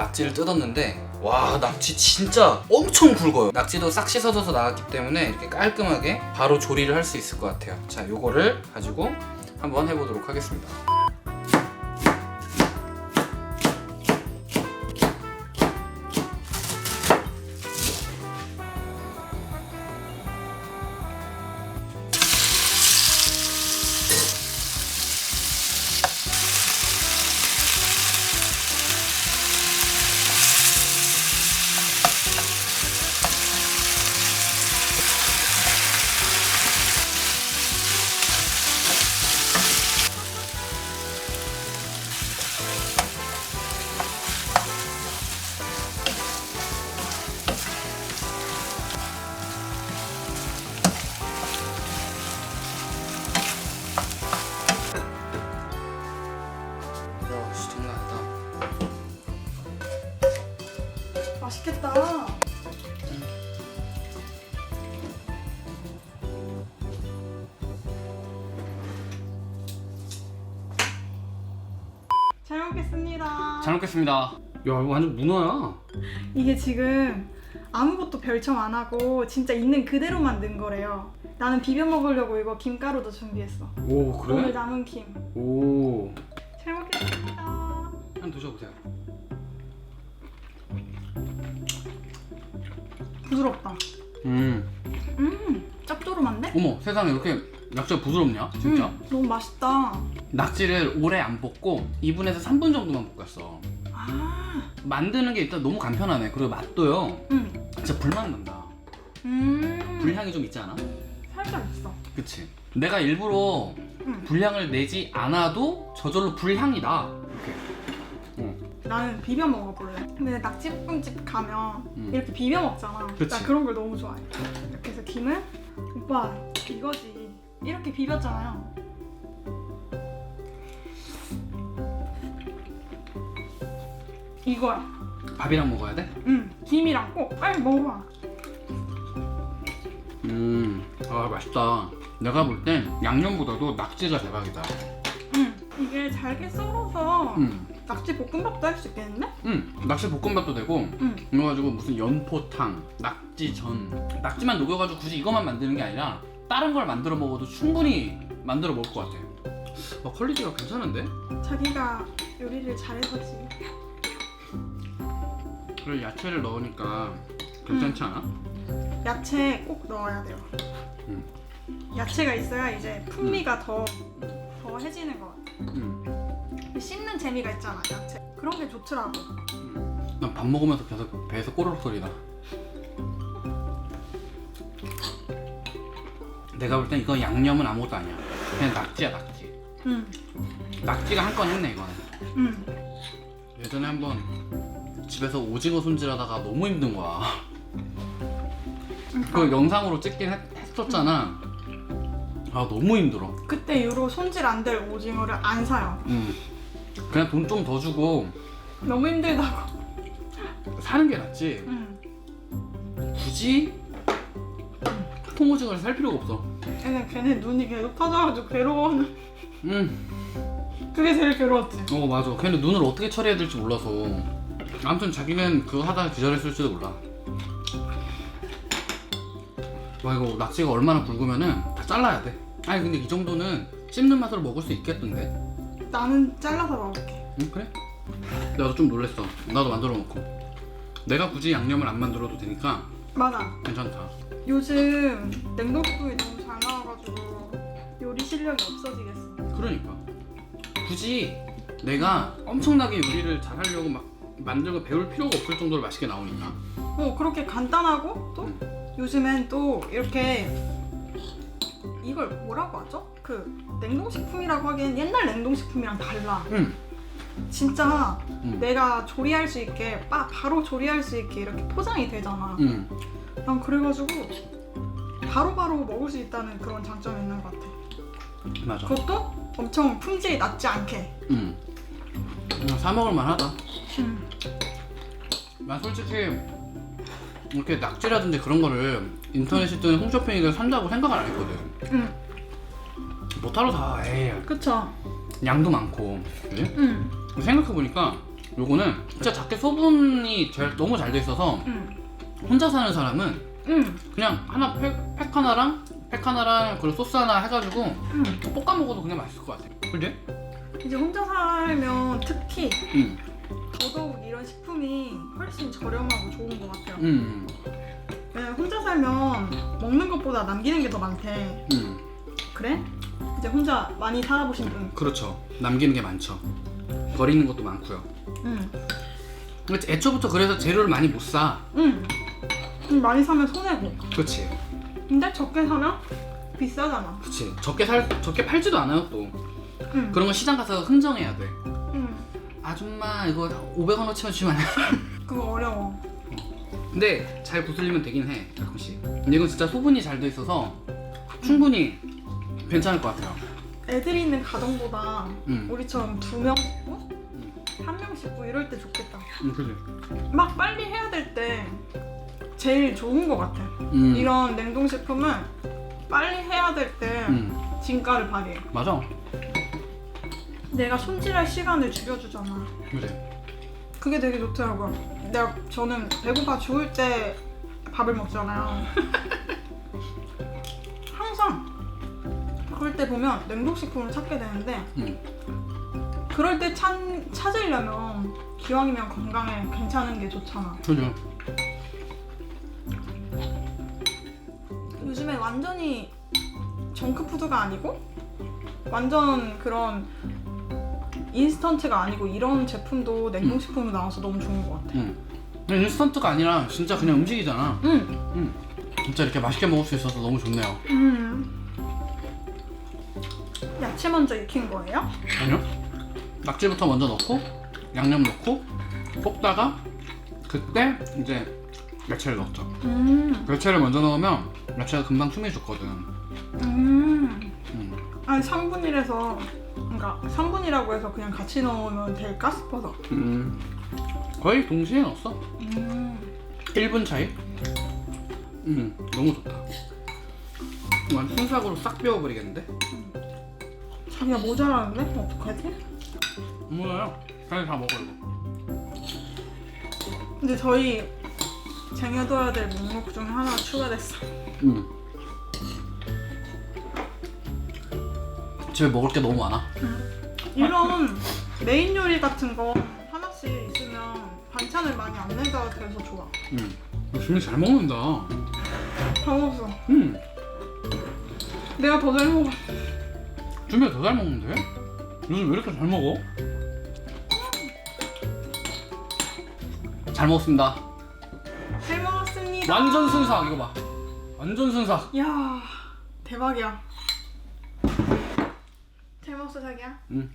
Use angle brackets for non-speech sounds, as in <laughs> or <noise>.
낙지를 뜯었는데 와 낙지 진짜 엄청 굵어요. 낙지도 싹 씻어져서 나왔기 때문에 이렇게 깔끔하게 바로 조리를 할 수 있을 것 같아요. 자 요거를 가지고 한번 해보도록 하겠습니다 먹겠습니다. 잘 먹겠습니다 야 이거 완전 문어야 이게 지금 아무것도 별첨 안 하고 진짜 있는 그대로 만든 거래요. 나는 비벼 먹으려고 이거 김가루도 준비했어. 오 오늘 남은 김. 오 잘 먹겠습니다. 한번 드셔보세요 부드럽다. 음 음, 짭조름한데? 어머 세상에 이렇게 낙지가 부드럽냐 진짜 음, 너무 맛있다. 낙지를 오래 안 볶고 2분에서 3분 정도만 볶았어 아, 만드는 게 일단 너무 간편하네 그리고 맛도요 음, 진짜 불맛 난다 음, 불향이 좀 있지 않아? 살짝 있어. 그치 내가 일부러 음. 불향을 내지 않아도 저절로 불향이 나 이렇게 어. 나는 비벼 먹어볼래. 근데 낙지볶음집 가면 음. 이렇게 비벼 먹잖아. 그치. 나 그런 걸 너무 좋아해. 이렇게 해서 김을 오빠 이거지. 이렇게 비볐잖아요. 이거야. 밥이랑 먹어야 돼? 응. 김이랑 꼭 빨리 먹어봐. 음, 아 맛있다. 내가 볼 땐 양념보다도 낙지가 대박이다. 응. 이게 잘게 썰어서 음, 낙지 볶음밥도 할 수 있겠는데? 음, 낙지 볶음밥도 되고, 응. 이거 가지고 무슨 연포탕, 낙지전, 낙지만 녹여가지고 굳이 이것만 만드는 게 아니라 다른 걸 만들어 먹어도 충분히 만들어 먹을 것 같아. 어, 퀄리티가 괜찮은데? 자기가 요리를 잘해서지. 그리고 야채를 넣으니까 괜찮지 않아? 야채 꼭 넣어야 돼요. 음. 야채가 있어야 이제 풍미가 더 더해지는 것 같아. 음. 씹는 재미가 있잖아 야채. 그런 게 좋더라고. 난 밥 먹으면서 계속 배에서 꼬르륵 소리 나. 내가 볼 땐 이거 양념은 아무것도 아니야. 그냥 낙지야 낙지. 응. 낙지가 한 건 했네 이거는. 응. 예전에 한번 집에서 오징어 손질하다가 너무 힘든 거야. 그 영상으로 찍긴 했, 했었잖아. 아 너무 힘들어. 그때 이후로 손질 안 될 오징어를 안 사요. 음. 그냥 돈 좀 더 주고 너무 힘들다고. 사는 게 낫지. 응. 굳이 통오징어를 살 필요가 없어. 걔는 걔네 눈이 계속 터져가지고 괴로워하는. 음. 그게 제일 괴로웠지. 어 맞아. 걔는 눈을 어떻게 처리해야 될지 몰라서. 아무튼 자기는 그거 하다가 기절했을지도 몰라. 와 이거 낙지가 얼마나 굵으면은 다 잘라야 돼. 아니 근데 이 정도는 씹는 맛으로 먹을 수 있겠던데. 나는 잘라서 먹을게. 응 그래? 나도 좀 놀랬어. 나도 만들어 놓고. 내가 굳이 양념을 안 만들어도 되니까 맞아. 괜찮다. 요즘 냉동식품이 너무 잘 나와가지고 요리 실력이 없어지겠어. 그러니까 굳이 내가 엄청나게 요리를 잘하려고 막 만들고 배울 필요가 없을 정도로 맛있게 나오니까. 어 그렇게 간단하고 또 요즘엔 또 이렇게 이걸 뭐라고 하죠? 그 냉동식품이라고 하기엔 옛날 냉동식품이랑 달라. 응. 진짜 응. 내가 조리할 수 있게 빠, 바로 조리할 수 있게 이렇게 포장이 되잖아. 응. 난 그래가지고 바로 바로 먹을 수 있다는 그런 장점이 있는 것 같아. 맞아. 그것도 엄청 품질이 낮지 않게. 응. 그냥 사 먹을 만하다. 음. 난 솔직히 이렇게 낙지라든지 그런 거를 인터넷이든 홈쇼핑이든 산다고 생각을 안 했거든. 응. 못하러 사. 에이 그쵸. 양도 많고. 그지? 응. 생각해 보니까 요거는 진짜 작게 소분이 잘, 너무 잘 돼 있어서 응. 혼자 사는 사람은 응. 그냥 하나 팩, 팩 하나랑 팩 하나랑 그리고 소스 하나 해가지고 응. 볶아 먹어도 그냥 맛있을 것 같아. 그지? 이제 혼자 살면 특히 응. 더더욱 이런 식품이 훨씬 저렴하고 좋은 것 같아요. 응. 왜냐면 혼자 살면 먹는 것보다 남기는 게 더 많대. 응. 그래? 이제 혼자 많이 살아보신 분. 그렇죠. 남기는 게 많죠. 버리는 것도 많고요. 응. 근데 애초부터 그래서 재료를 많이 못 사. 응. 좀 많이 사면 손해고. 그렇지. 근데 적게 사면 비싸잖아. 그렇지. 적게 살 적게 팔지도 않아요 또. 응. 그런 거 시장 가서 흥정해야 돼. 응. 아줌마 이거 500원 어치만 주면 안 돼? <laughs> 그거 어려워. 근데 잘 구슬리면 되긴 해 가끔씩. 근데 이건 진짜 소분이 잘 돼 있어서 충분히 괜찮을 것 같아요. 애들이 있는 가정보다 응. 우리처럼 두 명 식구? 한 명 식구 이럴 때 좋겠다. 응, 그지. 막 빨리 해야 될 때 제일 좋은 것 같아. 음. 이런 냉동식품은 빨리 해야 될 때 음. 진가를 발휘해. 맞아. 내가 손질할 시간을 줄여주잖아. 그래. 그게 되게 좋더라고요. 내가 저는 배고파 죽을 때 밥을 먹잖아요. <laughs> 때 보면 냉동식품을 찾게 되는데 음. 그럴 때 찾, 찾으려면 기왕이면 건강에 괜찮은 게 좋잖아. 그죠. 요즘에 완전히 정크푸드가 아니고 완전 그런 인스턴트가 아니고 이런 제품도 냉동식품으로 나와서 너무 좋은 것 같아. 응. 그냥 인스턴트가 아니라 진짜 그냥 음식이잖아. 응. 응. 진짜 이렇게 맛있게 먹을 수 있어서 너무 좋네요. 음. 야채 먼저 익힌 거예요? 아니요? 낙지부터 먼저 넣고 양념 넣고 볶다가 그때 이제 야채를 넣었죠. 음. 야채를 먼저 넣으면 야채가 금방 숨이 죽거든. 음. 음. 아니 3분이라서 그러니까 3분이라고 해서 그냥 같이 넣으면 될까 싶어서. 음. 거의 동시에 넣었어. 음. 1분 차이? 음, 너무 좋다. 완전 순삭으로 싹 비워버리겠는데? 자 기가 모자라는데? 어떡하지? 뭐야? 그냥 다 먹어 이거. 근데 저희 쟁여둬야 될 목록 중에 하나가 추가됐어. 음. 집에 먹을 게 너무 많아. 이런 메인 요리 같은 거 하나씩 있으면 반찬을 많이 안 내다 돼서 좋아. 음. 너 준비 잘 먹는다. 다 먹었어. 음. 내가 더 잘 먹어. 준비가 더 잘 먹는데? 요즘 왜 이렇게 잘 먹어? 잘 먹었습니다. 잘 먹었습니다. 완전 순삭 이거 봐. 완전 순삭. 야 대박이야. 잘 먹었어 자기야. 음.